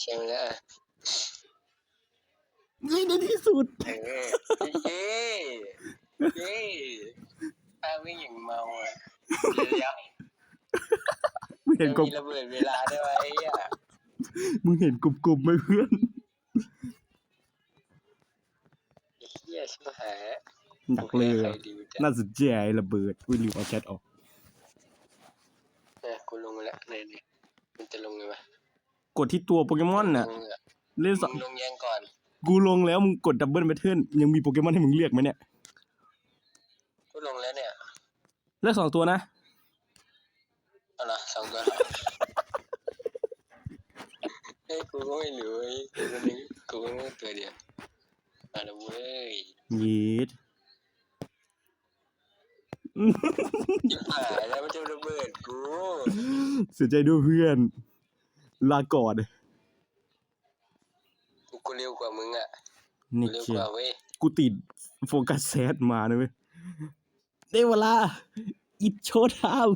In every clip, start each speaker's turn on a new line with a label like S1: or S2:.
S1: ใช่ไหมล่ะ
S2: เฮ้ยในที่สุด
S1: เออเย้เย้ถ้าวิ่งอย่างเมาอะเดี๋ยว
S2: มึง
S1: ๆ
S2: เห็นก
S1: มี
S2: บ
S1: ระเบิดเวลาด้วยวะไอ้เหี้ย
S2: มึงเห็นกลุ่มๆไหมเพื่อน
S1: ไอ้เหี้ยชิบหาย
S2: หนักเลย
S1: ใคร
S2: อะ
S1: ดีจ้ะ
S2: น่าสนใจระเบิดอุ้ยลืมเอาแชทออก
S1: เนี่ยกูลงมาแล้วเนี่ยนี่มันจะลงไงวะ
S2: กดที่ตัวโปเกมอนน่ะ
S1: ลงอะ
S2: เล่นส
S1: มึงลงยังก่อน
S2: กูลงแล้วมึงกดดับเบิลแพทเทิร์นยังมีโปเกมอนให้มึงเลือกไหมเนี่ย
S1: กูลงแล้วเนี่ย
S2: เลือกสองตัวนะ
S1: เอาล่ะสองตัวเฮ้ยกูก็ไม่รู้เว้ยกูก็นึกกูก็นึกตัวเดียวมาแล้วเว้ย
S2: เย็ด
S1: ชิบหายแล้วมันจะระเบิดกู
S2: เสียใจด้วยเพื่อน ลาก่อน
S1: กูกูเร็วกว่ามึงอะกู
S2: นี่
S1: เร็ว
S2: เชี
S1: ก
S2: ย
S1: ว่าเว้ย
S2: กูติดโฟกัสแซดมานะเว้ยได้เวลาอิดโชว์ทาม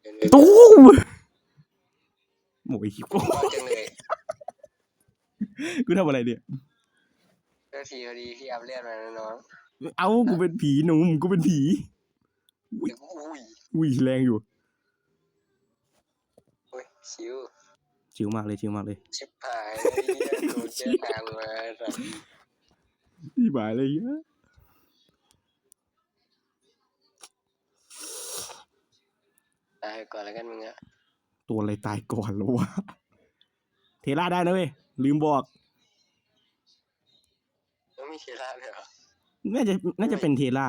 S1: เดี๋ยว
S2: ตู้มโอ้ยกู
S1: ๆว่าจังเลย
S2: กูทำอะไรเนี่ย
S1: เจ้าทีพอดีที่อัพเลือดมาแล้วน้อง
S2: เอ้ากูเป็นผีหนุ่มกูเป็นผี
S1: อุ้ยอุ้ย
S2: อุ้ยแรงอยู่
S1: อุ้ย ชิว
S2: ชิวมากเลยชิวมากเลย
S1: ชิบหายไอ้เหี้ยกูเจอทางมาสัตว์
S2: พี่บายเลยเยอะ
S1: ตายก่อนแล้วกันมึงอะ
S2: ตัวอะไรตายก่อนแล้ววะเทล่าได้นะเว้ยลืมบอก
S1: แล้วมีเชล่าเลยเหรอ
S2: น่าจะน่าจะเป็นเทล่า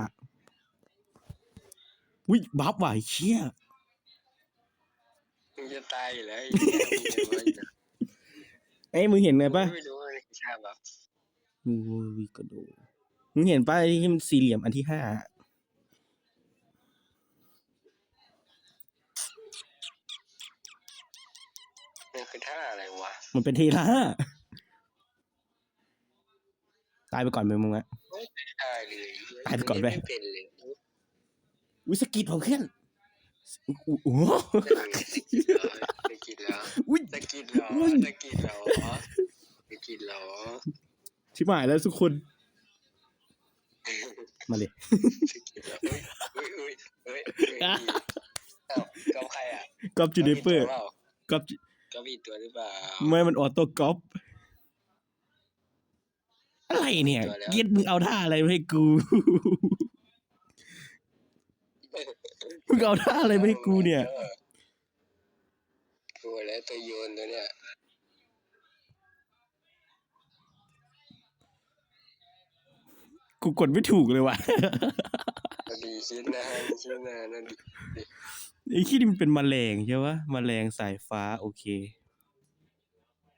S2: อุ้ยบัฟว่ะไอ้เชี่ย
S1: มึง จะตายอยู่แล้วไอ้เหี้ยมึงจะว่าอยู่นะ
S2: เอ้ยมึงเห็นไงปะ
S1: ไม่รู้ว่าอะไรชาแบบ
S2: อุ้ยกระโดดมึงเห็นปะไอ้ที่มันสี่เหลี่ยมอันที่ห้า
S1: มันคือท่าอะไรวะ
S2: มันเป็นเทล่าตายไปก่อนไปมึงอะ
S1: ไม่ได้เลย
S2: ตายไปก่อนไป
S1: ไม่เป็นเลย
S2: อุ้ยสะกิดผมขึ้นโอ้โห
S1: สกิดแล้ว กิดแล้วสกิดแล้วสกิดแล้ว
S2: ชิบหายแล้วทุกคน มาเลย
S1: กิดแล้วเฮ้ยเฮ้ยเฮ้ยเฮ้ยเฮ้ยเอ้ากับใครอะ
S2: กอปจูเนเปอร์
S1: กับ
S2: กั
S1: บอีกตัวหรือเปล่า
S2: ไม่มันออโต้กอปอะไรเนี่ยเกียดมึงเอาท่าอะไรมาให้กูมึงเอาท่าอะไรมาให้กูเนี่ย
S1: กูแล้วตัวโยนตัวเนี้ย
S2: กูกดไม่ถูกเลยว่ะ
S1: พอดีชิ้นนะชิ้นนะนั่นดิ
S2: ไอ้ขี้นี่มันเป็นแมลงใช่ปะแมลงสายฟ้า โอเค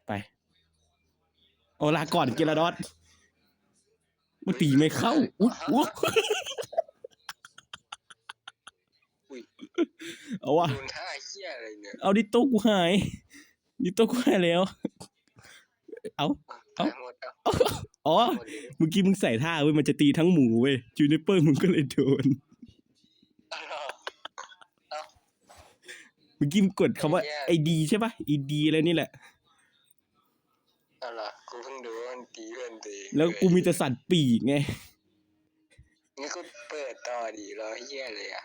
S2: ไปโอลาก่อนเกลาดอสมันตีไม่เข้าอุ๊ยอุ๊ย
S1: อุ้ย
S2: เอาวะ
S1: โดนท่าเหี้ยอะไรเนี่ย
S2: เอาดิโต้กูหาย ดิโต้กูหายแล้ว เอา เอ้า
S1: ตายหมดแล้ว
S2: อ๋อ
S1: หมดเลย
S2: เมื่อกี้มึงใส่ท่าเว้ยมันจะตีทั้งหมูเว้ยจูเนเปอร์มึงก็เลยโดน
S1: อ้าว
S2: เมื่อกี้มึงกดคำว่า
S1: ไอ้
S2: ไอ
S1: เหี้ย
S2: ดีใช่ปะไอดีอะไรนี่แหละ
S1: เอาล่ะกูเพิ่งดูว่ามันตีเพื่อนตัวเอง
S2: แล้วกูมีแต่สัตว์ปีกไง
S1: งั้นกูเปิดต่อดีรอเหี้ยเลยอะ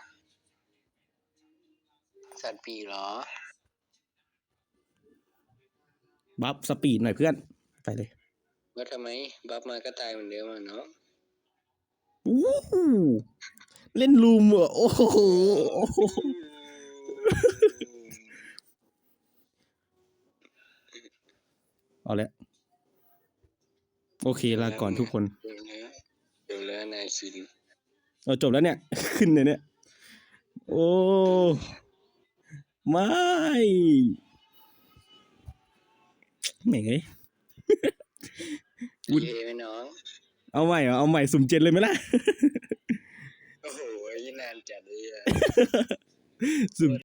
S1: สัตว์ปีกเหรอ
S2: บัฟสปีดหน่อยเพื่อน ไปเลย
S1: ว่าทำไม บัฟมาก็ตายเหมือนเดิมอะเนาะ
S2: อู้หูเล่นลูมเหรอโอ้โหโอ้โหเอาละโอเคลาก่อนทุกคน
S1: เดี๋ยวนะเดี๋ยวแล้วนายชิน
S2: เราจบแล้วเนี่ย ขึ้นเลยเนี่ย โอ้ ไม่แหม่งเอ้ยอุ๊ย
S1: เย้ไหมน้อง
S2: เอาใหม่เหรอเอาใหม่สุ่มเจ็ดเลยไหมล่ะ
S1: โอ้โหนานจัดเลยอะ
S2: สุ่ม